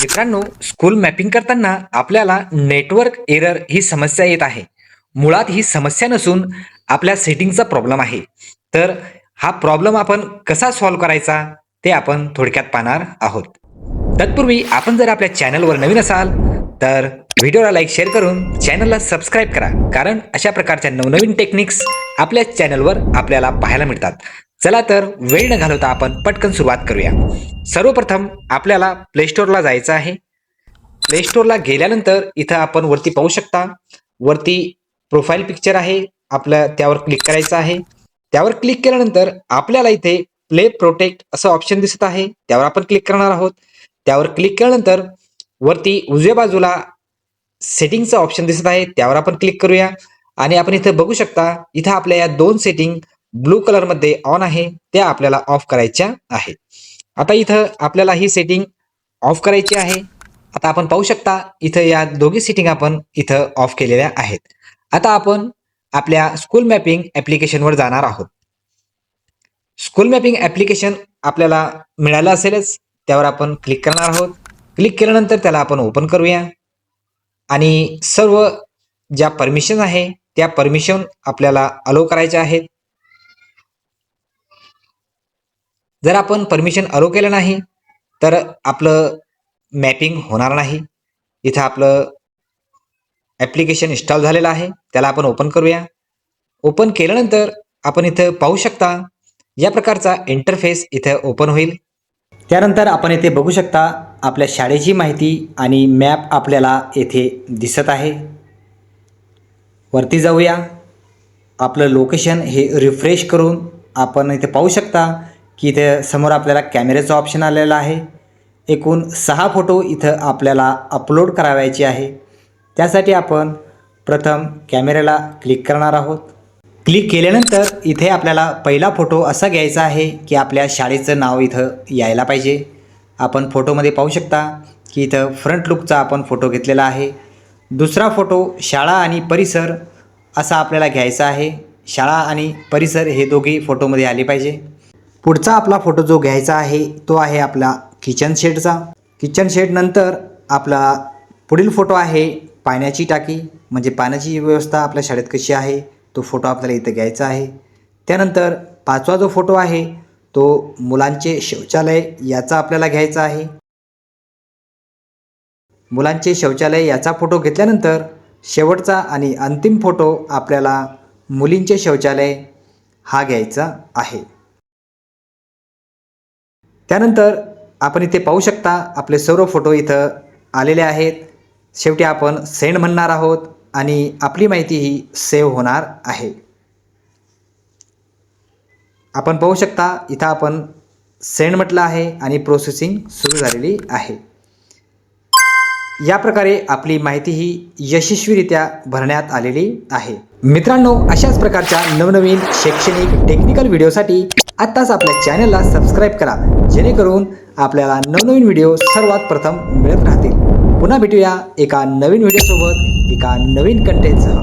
मित्रांनो school mapping करताना आपल्याला नेटवर्क एरर ही समस्या येत आहे. मुळात ही समस्या नसून आपल्या सेटिंगचा प्रॉब्लेम आहे. तर हा प्रॉब्लेम आपण कसा सॉल्व्ह करायचा ते आपण थोडक्यात पाहणार आहोत. तत्पूर्वी आपण जर आपल्या चॅनलवर नवीन असाल तर व्हिडिओला लाईक शेअर करून चॅनलला सबस्क्राईब करा. कारण अशा प्रकारच्या नवनवीन टेक्निक्स आपल्या चॅनलवर आपल्याला पाहायला मिळतात. चला तर वेळ न घालवता आपण पटकन सुरुवात करूया. सर्वप्रथम आपल्याला प्ले स्टोअरला जायचं आहे. प्ले स्टोअरला गेल्यानंतर इथं आपण वरती पाहू शकता. वरती प्रोफाईल पिक्चर आहे. आपलं त्यावर क्लिक करायचं आहे. त्यावर क्लिक केल्यानंतर आपल्याला इथे प्ले प्रोटेक्ट असं ऑप्शन दिसत आहे. त्यावर आपण क्लिक करणार आहोत. त्यावर क्लिक केल्यानंतर वरती उजव्या बाजूला सेटिंगचं ऑप्शन दिसत आहे. त्यावर आपण क्लिक करूया. आणि आपण इथं बघू शकता इथं आपल्या या दोन सेटिंग ब्लू कलरमध्ये ऑन आहे त्या आपल्याला ऑफ करायच्या आहे आता इथं आपल्याला ही सेटिंग ऑफ करायची आहे. आता आपण पाहू शकता इथं या दोघी सेटिंग आपण इथं ऑफ केलेल्या आहेत. आता आपण आपल्या स्कूल मॅपिंग ॲप्लिकेशनवर जाणार आहोत. स्कूल मॅपिंग ॲप्लिकेशन आपल्याला मिळालं असेलच त्यावर आपण क्लिक करणार आहोत. क्लिक केल्यानंतर त्याला आपण ओपन करूया. आणि सर्व ज्या परमिशन आहे त्या परमिशन आपल्याला अलो करायच्या आहेत. जर आपण परमिशन अलो केलं नाही तर आपलं मॅपिंग होणार नाही. इथं आपलं ॲप्लिकेशन इन्स्टॉल झालेलं आहे त्याला आपण ओपन करूया. ओपन केल्यानंतर आपण इथं पाहू शकता या प्रकारचा इंटरफेस इथं ओपन होईल. त्यानंतर आपण इथे बघू शकता आपल्या शाळेची माहिती आणि मॅप आपल्याला येथे दिसत आहे. वरती जाऊया. आपलं लोकेशन हे रिफ्रेश करून आपण इथे पाहू शकता की इथे समोर आपल्याला कॅमेऱ्याचं ऑप्शन आलेलं आहे. एकूण सहा फोटो इथं आपल्याला अपलोड करावायचे आहे. त्यासाठी आपण प्रथम कॅमेऱ्याला क्लिक करणार आहोत. क्लिक केल्यानंतर इथे आपल्याला पहिला फोटो असा घ्यायचा आहे की आपल्या शाळेचं नाव इथं यायला पाहिजे. आपण फोटोमध्ये पाहू शकता की इथं फ्रंट लुकचा आपण फोटो घेतलेला आहे. दुसरा फोटो शाळा आणि परिसर असा आपल्याला घ्यायचा आहे. शाळा आणि परिसर हे दोघे फोटोमध्ये आले पाहिजे. पुढचा आपला फोटो जो घ्यायचा आहे तो आहे आपला किचन शेडचा किचन शेडनंतर आपला पुढील फोटो आहे पाण्याची टाकी. म्हणजे पाण्याची व्यवस्था आपल्या शाळेत कशी आहे तो फोटो आपल्याला इथं घ्यायचा आहे. त्यानंतर पाचवा जो फोटो आहे तो मुलांचे शौचालय याचा आपल्याला घ्यायचा आहे. मुलांचे शौचालय याचा फोटो घेतल्यानंतर शेवटचा आणि अंतिम फोटो आपल्याला मुलींचे शौचालय हा घ्यायचा आहे. त्यानंतर आपण इथे पाहू शकता आपले सर्व फोटो इथं आलेले आहेत. शेवटी आपण सेंड म्हणणार आहोत आणि आपली माहिती ही सेव्ह होणार आहे. आपण पाहू शकता इथं आपण सेंड म्हटलं आहे आणि प्रोसेसिंग सुरू झालेली आहे. या प्रकारे आपली माहिती ही यशस्वीरित्या भरण्यात आलेली आहे. मित्रांनो अशाच प्रकारच्या नवनवीन शैक्षणिक टेक्निकल व्हिडिओसाठी आत्ताच आपल्या चॅनलला सबस्क्राईब करा जेणेकरून आपल्याला नवनवीन व्हिडिओ सर्वात प्रथम मिळत राहतील. पुन्हा भेटूया एका नवीन व्हिडिओसोबत एका नवीन कंटेंटसह